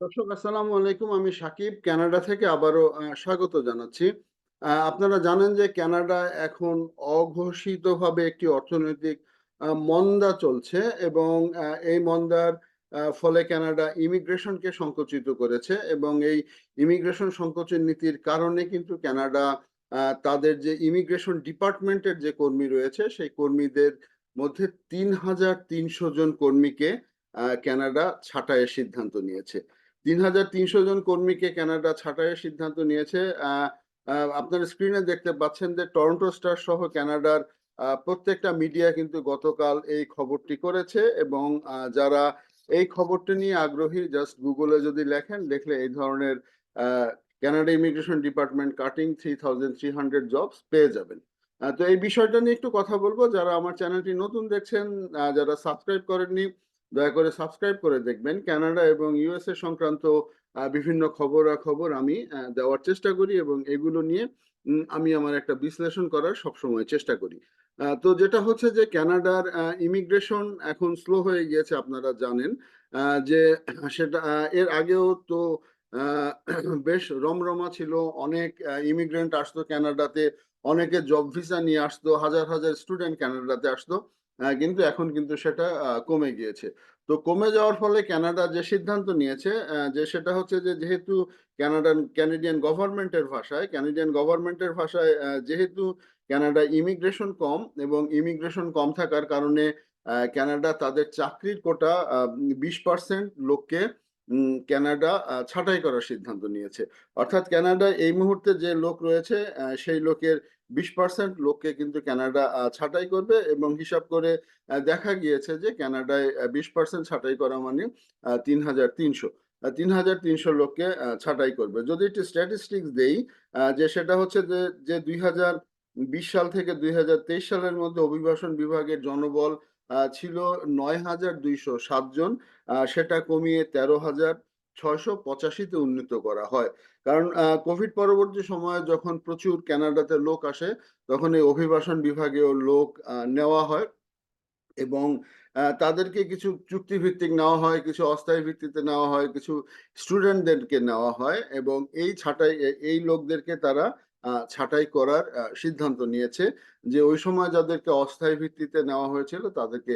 দর্শক, আসসালামু আলাইকুম। আমি সাকিব, কানাডা থেকে আবারও স্বাগত জানাচ্ছি। আপনারা জানেন যে কানাডা এখন অঘোষিতভাবে একটি অর্থনৈতিক মন্দা চলছে এবং এই মন্দার ফলে কানাডা ইমিগ্রেশনকে সংকুচিত করেছে এবং এই ইমিগ্রেশন সংকোচন নীতির কারণে কিন্তু কানাডা তাদের যে ইমিগ্রেশন ডিপার্টমেন্টের যে কর্মী রয়েছে, সেই কর্মীদের মধ্যে তিন হাজার তিনশো জন কর্মীকে কানাডা ছাঁটাইয়ের সিদ্ধান্ত নিয়েছে। তিন হাজার তিনশো জন কর্মীকে কানাডা ছাঁটাইয়ের সিদ্ধান্ত নিয়েছে। আপনারা স্ক্রিনে দেখতে পাচ্ছেন যে টরন্টো স্টার সহ কানাডার প্রত্যেকটা মিডিয়া কিন্তু গতকাল এই খবরটি করেছে এবং যারা এই খবরটি নিয়ে আগ্রহী, জাস্ট গুগলে যদি লেখেন, দেখলে এই ধরনের Canada immigration department cutting three thousand three hundred jobs পেয়ে যাবেন। তো এই বিষয়টা নিয়ে একটু কথা বলব। যারা আমার চ্যানেলটি নতুন দেখছেন যারা সাবস্ক্রাইব করেননি দয়া করে সাবস্ক্রাইব করে দেখবেন। কানাডা এবং ইউএসএ সংক্রান্ত বিভিন্ন খবরাখবর আমি দেওয়ার চেষ্টা করি এবং এগুলো নিয়ে আমি আমার একটা বিশ্লেষণ করার সবসময় চেষ্টা করি। তো যেটা হচ্ছে যে ক্যানাডার ইমিগ্রেশন এখন স্লো হয়ে গিয়েছে আপনারা জানেন। যে সেটা এর আগেও তো বেশ রমরমা ছিল। অনেক ইমিগ্রেন্ট আসতো কানাডাতে। অনেকে জব ভিসা নিয়ে আসতো। হাজার হাজার স্টুডেন্ট কানাডাতে আসতো। কিন্তু এখন কিন্তু সেটা কমে গিয়েছে। তো কমে যাওয়ার ফলে ক্যানাডা যে সিদ্ধান্ত নিয়েছে যে সেটা হচ্ছে যে যেহেতু ক্যানাডান ক্যানাডিয়ান গভর্নমেন্টের ভাষায় ক্যানাডিয়ান গভর্নমেন্টের ভাষায় যেহেতু ক্যানাডা ইমিগ্রেশন কম এবং ইমিগ্রেশন কম থাকার কারণে ক্যানাডা তাদের চাকরির কোটা বিশ পার্সেন্ট লোককে কানাডা ছাঁটাই করার সিদ্ধান্ত নিয়েছে। অর্থাৎ কানাডা এই মুহূর্তে যে লোক রয়েছে সেই লোকের বিশ পার্সেন্ট লোককে কিন্তু আহ, ছাঁটাই করবে এবং হিসাব করে দেখা গিয়েছে যে ক্যানাডায় বিশ পার্সেন্ট ছাঁটাই করা মানে তিন হাজার তিনশো। তিন হাজার তিনশো লোককে ছাঁটাই করবে। যদি একটি স্ট্যাটিস্টিক্স দেই যে সেটা হচ্ছে যে যে দুই হাজার বিশ সাল থেকে দুই হাজার তেইশ সালের মধ্যে অভিবাসন বিভাগের জনবল ছিল নয় হাজার দুইশো সাতজন সেটা কমিয়ে তেরো হাজার ছয়শো পঁচাশিতে উন্নীত করা হয়। কারণ কোভিড পরবর্তী সময়ে যখন প্রচুর কানাডাতে লোক আসে, তখন এই অভিবাসন বিভাগেও লোক নেওয়া হয় এবং তাদেরকে কিছু চুক্তিভিত্তিক নেওয়া হয়, কিছু অস্থায়ী ভিত্তিতে নেওয়া হয়, কিছু স্টুডেন্টদেরকে নেওয়া হয় এবং এই ছাঁটাই, এই লোকদেরকে তারা ছাঁটাই করার সিদ্ধান্ত নিয়েছে যে ওই সময় যাদেরকে অস্থায়ী ভিত্তিতে নেওয়া হয়েছিল তাদেরকে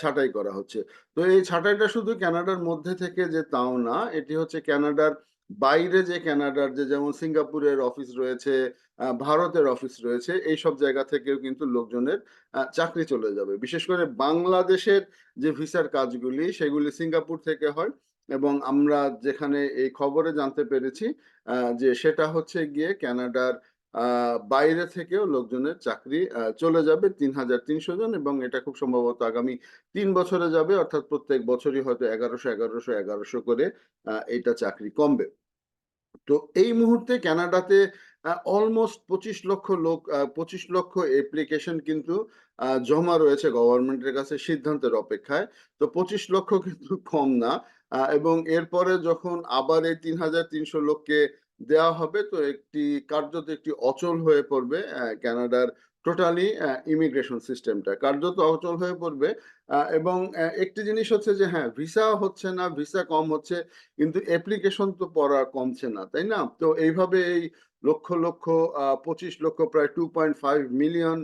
ছাঁটাই করা হচ্ছে। তো এই ছাঁটাইটা শুধু কানাডার মধ্যে থেকে যে তাও না, এটি হচ্ছে কানাডার বাইরে যে ক্যানাডার যে যেমন সিঙ্গাপুরের অফিস রয়েছে ভারতের অফিস রয়েছে, এই সব জায়গা থেকেও কিন্তু লোকজনের চাকরি চলে যাবে। বিশেষ করে বাংলাদেশের যে ভিসার কাজগুলি, সেগুলি সিঙ্গাপুর থেকে হয়। এবং আমরা যেখানে এই খবরে জানতে পেরেছি যে সেটা হচ্ছে গিয়ে ক্যানাডার বাইরে থেকেও লোকজনের চাকরি চলে যাবে তিন হাজার তিনশো জন এবং এটা খুব সম্ভবত আগামী তিন বছরে যাবে, অর্থাৎ প্রত্যেক বছরই হয়তো এগারোশো এগারোশো এগারোশো করে এটা চাকরি কমবে। তো এই মুহূর্তে কানাডাতে অলমোস্ট পঁচিশ লক্ষ লোক পঁচিশ লক্ষ অ্যাপ্লিকেশন কিন্তু জমা রয়েছে গভর্নমেন্টের কাছে সিদ্ধান্তের অপেক্ষায়। তো পঁচিশ লক্ষ কিন্তু কম না এবং এরপরে যখন আবার এই তিন হাজার তিনশো লোককে দেওয়া হবে তো একটি কার্যত একটি অচল হয়ে পড়বে আহ, কানাডার টোটালি ইমিগ্রেশন সিস্টেমটা কার্যত অচল হয়ে পড়বে এবং একটি জিনিস হচ্ছে যে হ্যাঁ ভিসা হচ্ছে না ভিসা কম হচ্ছে কিন্তু অ্যাপ্লিকেশন তো পড়া কমছে না তাই না? তো এইভাবে এই লক্ষ লক্ষ পঁচিশ লক্ষ প্রায় two point five million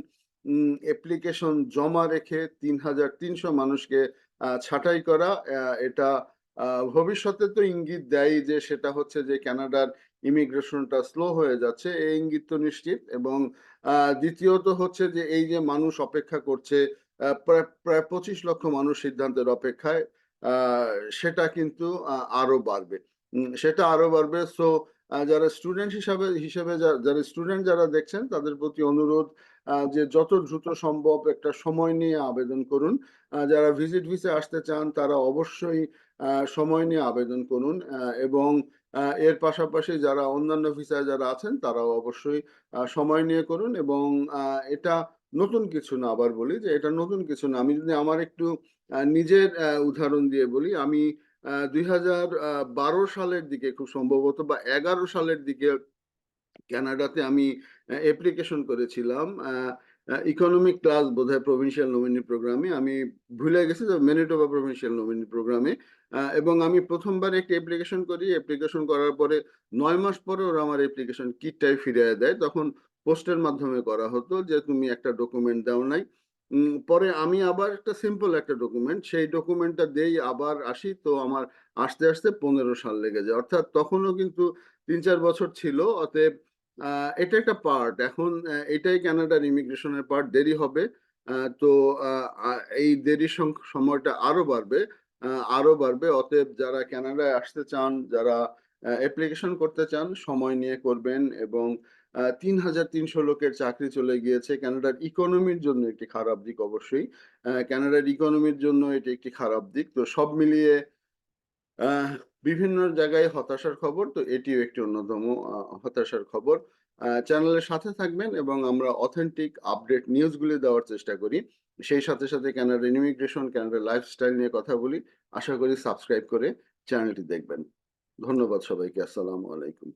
application জমা রেখে তিন হাজার তিনশো মানুষকে ছাঁটাই করা এটা ভবিষ্যতে তো ইঙ্গিত দেয় যে সেটা হচ্ছে যে কানাডার ইমিগ্রেশনটা স্লো হয়ে যাচ্ছে এই ইঙ্গিত তো নিশ্চিত। এবং দ্বিতীয়ত হচ্ছে যে এই যে মানুষ অপেক্ষা করছে প্রায় প্রায় পঁচিশ লক্ষ মানুষ সিদ্ধান্তের অপেক্ষায় সেটা কিন্তু আহ, আরও বাড়বে। সেটা আরও বাড়বে। সো যারা স্টুডেন্ট হিসাবে, হিসেবে যারা স্টুডেন্ট যারা দেখছেন, তাদের প্রতি অনুরোধ যে যত দ্রুত সম্ভব একটা সময় নিয়ে আবেদন করুন। যারা ভিজিট ভিসে আসতে চান, তারা অবশ্যই সময় নিয়ে আবেদন করুন। এবং এর পাশাপাশি যারা অন্যান্য ভিসায় যারা আছেন, তারাও অবশ্যই সময় নিয়ে করুন। এবং এটা নতুন কিছু না আবার বলি, যে এটা নতুন কিছু না। আমি যদি আমার একটু নিজের উদাহরণ দিয়ে বলি, আমি দুই হাজার বারো সালের দিকে খুব সম্ভবত বা এগারো সালের দিকে কানাডাতে আমি অ্যাপ্লিকেশন করেছিলাম ইকোনমিক ক্লাস বোধহয় প্রভিনশিয়াল নমিনি প্রোগ্রামে আমি ভুলে গেছি যে ম্যানিটোবা প্রভিনশিয়াল নমিনি প্রোগ্রামে এবং আমি প্রথমবার একটি অ্যাপ্লিকেশন করি। অ্যাপ্লিকেশন করার পরে নয় মাস পরে ওরা আমার অ্যাপ্লিকেশন কিটটাই ফিরিয়ে দেয়। তখন পোস্টের মাধ্যমে করা হতো যে, তুমি একটা ডকুমেন্ট দাও নাই পরে আমি আবার একটা সিম্পল একটা ডকুমেন্ট সেই ডকুমেন্টটা দেই আবার আসি তো আমার আসতে আসতে পনেরো সাল লেগে যায়। অর্থাৎ তখনও কিন্তু তিন চার বছর ছিল অতএব এটা একটা পার্ট এখন এটাই কানাডার ইমিগ্রেশনের পার্ট দেরি হবে তো এই দেরির সময়টা আরও বাড়বে আহ, আরও বাড়বে। অতএব যারা কানাডায় আসতে চান যারা অ্যাপ্লিকেশন করতে চান সময় নিয়ে করবেন এবং তিন হাজার তিনশো লোকের চাকরি চলে গিয়েছে। ক্যানাডার ইকোনমির জন্য একটি খারাপ দিক অবশ্যই। আহ, কানাডার ইকোনমির জন্য এটি একটি খারাপ দিক। তো সব মিলিয়ে বিভিন্ন জায়গায় হতাশার খবর তো এটিও একটি অন্যতম হতাশার খবর। চ্যানেলের সাথে থাকবেন এবং আমরা অথেন্টিক আপডেট নিউজগুলি দেওয়ার চেষ্টা করি। সেই সাথে সাথে কানাডার ইমিগ্রেশন কানাডার লাইফস্টাইল নিয়ে কথা বলি। আশা করি সাবস্ক্রাইব করে চ্যানেলটি দেখবেন। ধন্যবাদ সবাইকে। আসসালামু আলাইকুম।